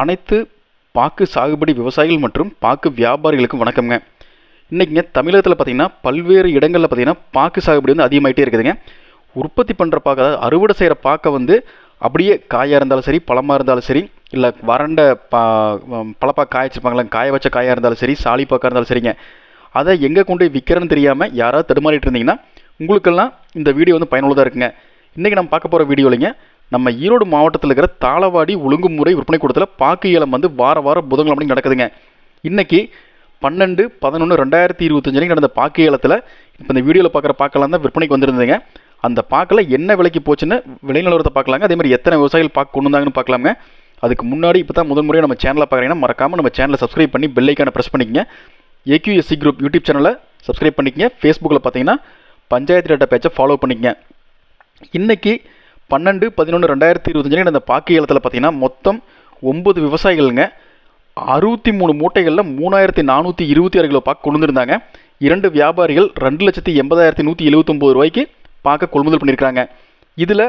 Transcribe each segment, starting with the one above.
அனைத்து பாக்கு சாகுபடி விவசாயிகள் மற்றும் பாக்கு வியாபாரிகளுக்கும் வணக்கம்ங்க. இன்றைக்கிங்க தமிழகத்தில் பார்த்தீங்கன்னா பல்வேறு இடங்களில் பார்த்தீங்கன்னா பாக்கு சாகுபடி வந்து அதிகமாகிட்டே இருக்குதுங்க. உற்பத்தி பண்ணுற பாக்கு அதாவது அறுவடை செய்கிற பாக்கை வந்து அப்படியே காயாக இருந்தாலும் சரி பழமாக இருந்தாலும் சரி இல்லை வறண்ட பா பழப்பாக காய காய வச்ச காயாக இருந்தாலும் சரி சாலிப்பாக்காக இருந்தாலும் சரிங்க. அதை எங்கே கொண்டு போய் விற்கிறேன்னு தெரியாமல் யாராவது தடுமாறிட்டு இருந்தீங்கன்னா உங்களுக்கெல்லாம் இந்த வீடியோ வந்து பயனுள்ளதாக இருக்குங்க. இன்றைக்கி நம்ம பார்க்க போகிற வீடியோலைங்க நம்ம ஈரோடு மாவட்டத்தில் இருக்கிற தாளவாடி ஒழுங்குமுறை விற்பனை கூடத்தில் பாக்கு ஏலம் வந்து வார வாரம் புதன்கிழமை நடக்குதுங்க. இன்றைக்கி பன்னெண்டு பதினொன்று ரெண்டாயிரத்தி இருபத்தஞ்சு அன்னைக்கு நடந்த பாக்கு ஏலத்தில் இப்போ இந்த வீடியோவில் பார்க்குற பாக்கெல்லாம் தான் விற்பனைக்கு வந்திருந்ததுங்க. அந்த பாக்கில் என்ன விலைக்கு போச்சுன்னு விலை நிலவரத்தை பார்க்கலாங்க அதே மாதிரி எத்தனை விவசாயிகள் பார்க்க கொண்டு வந்தாங்கன்னு பார்க்கலாங்க அதுக்கு முன்னாடி இப்போ தான் முதல் முறையாக நம்ம சேனலை பார்க்குறீங்கன்னா மறக்காமல் நம்ம சேனலை சப்ஸ்கிரைப் பண்ணி பெல்லைக்கான ப்ரெஸ் பண்ணிக்கங்க. ஏக்யூஎஸ்சி குரூப் யூடியூப் சேனலை சப்ஸ்கிரைப் பண்ணிக்கங்க. ஃபேஸ்புக்கில் பார்த்தீங்கன்னா பஞ்சாயத்து டேட்டா பேஜை ஃபாலோ பண்ணிக்கங்க. இன்றைக்கி பன்னெண்டு பதினொன்று ரெண்டாயிரத்தி இருபத்தஞ்சு நடந்த பாக்கி ஏலத்தில் பார்த்தீங்கன்னா மொத்தம் ஒம்பது விவசாயிகள்ங்க. அறுபத்தி மூணு மூட்டைகளில் மூணாயிரத்தி நானூற்றி இருபத்தி ஆறு கிலோ பாக்கு கொண்டு வந்திருந்தாங்க இரண்டு வியாபாரிகள் ரெண்டு லட்சத்தி எண்பதாயிரத்தி நூற்றி எழுபத்தொம்போது ரூபாய்க்கு பாக்க கொள்முதல் பண்ணியிருக்காங்க இதில்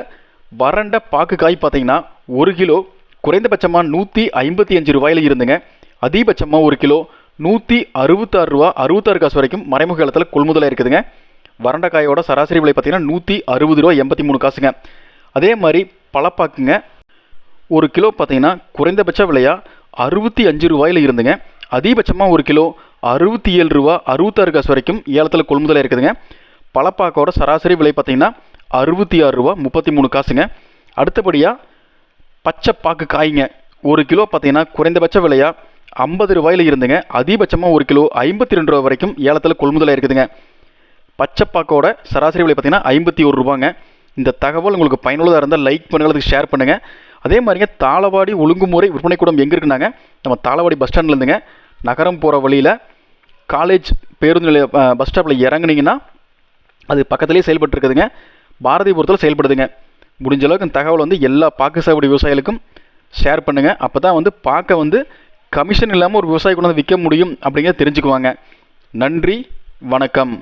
வறண்ட பாக்கு காய் பார்த்தீங்கன்னா ஒரு கிலோ குறைந்தபட்சமாக நூற்றி ஐம்பத்தி அஞ்சு ரூபாயில் இருந்துங்க. அதிகபட்சமாக ஒரு கிலோ நூற்றி அறுபத்தாறு ரூபா அறுபத்தாறு காசு வரைக்கும் மறைமுக காலத்தில் கொள்முதலாக இருக்குதுங்க. வறண்ட காயோட சராசரி விலை பார்த்தீங்கன்னா நூற்றி அறுபது ரூபா எண்பத்தி மூணு காசுங்க. அதே மாதிரி பழப்பாக்குங்க ஒரு கிலோ பார்த்தீங்கன்னா குறைந்தபட்ச விலையாக அறுபத்தி அஞ்சு ரூபாயில் இருந்துங்க. அதிகபட்சமாக ஒரு கிலோ அறுபத்தி ஏழு ரூபா அறுபத்தாறு காசு வரைக்கும் ஏலத்தில் கொள்முதலாக இருக்குதுங்க. பழப்பாக்கோட சராசரி விலை பார்த்தீங்கன்னா அறுபத்தி ஆறு ரூபா முப்பத்தி மூணு காசுங்க. அடுத்தபடியாக பச்சை பாக்கு காய்ங்க. ஒரு கிலோ பார்த்தீங்கன்னா குறைந்தபட்ச விலையாக ஐம்பது ரூபாயில் இருந்துங்க. அதிகபட்சமாக ஒரு கிலோ ஐம்பத்தி ரெண்டு ரூபா வரைக்கும் ஏலத்தில் கொள்முதலாக இருக்குதுங்க. பச்சைப்பாக்கோட சராசரி விலை பார்த்தீங்கன்னா ஐம்பத்தி ஒரு ரூபாங்க. இந்த தகவல் உங்களுக்கு பயனுள்ளதாக இருந்தால் லைக் பண்ணுங்கள் அதுக்கு ஷேர் பண்ணுங்கள் அதே மாதிரிங்க தாளவாடி ஒழுங்குமுறை விற்பனை கூடம் எங்கே இருக்குனாங்க நம்ம தாளவாடி பஸ் ஸ்டாண்ட்லேருந்துங்க நகரம் போகிற வழியில் காலேஜ் பேருந்து நிலைய பஸ் ஸ்டாப்பில் இறங்குனீங்கன்னா அது பக்கத்துலேயே செயல்பட்டுருக்குதுங்க. பாரதிபுரத்தில் செயல்படுதுங்க. முடிஞ்ச அளவுக்கு இந்த தகவல் வந்து எல்லா பாக்கு சாகுபடி விவசாயிகளுக்கும் ஷேர் பண்ணுங்கள் அப்போ தான் வந்து பார்க்க வந்து கமிஷன் இல்லாமல் ஒரு விவசாயி கொண்டு வந்து விற்க முடியும் அப்படிங்கிறத தெரிஞ்சுக்குவாங்க. நன்றி வணக்கம்.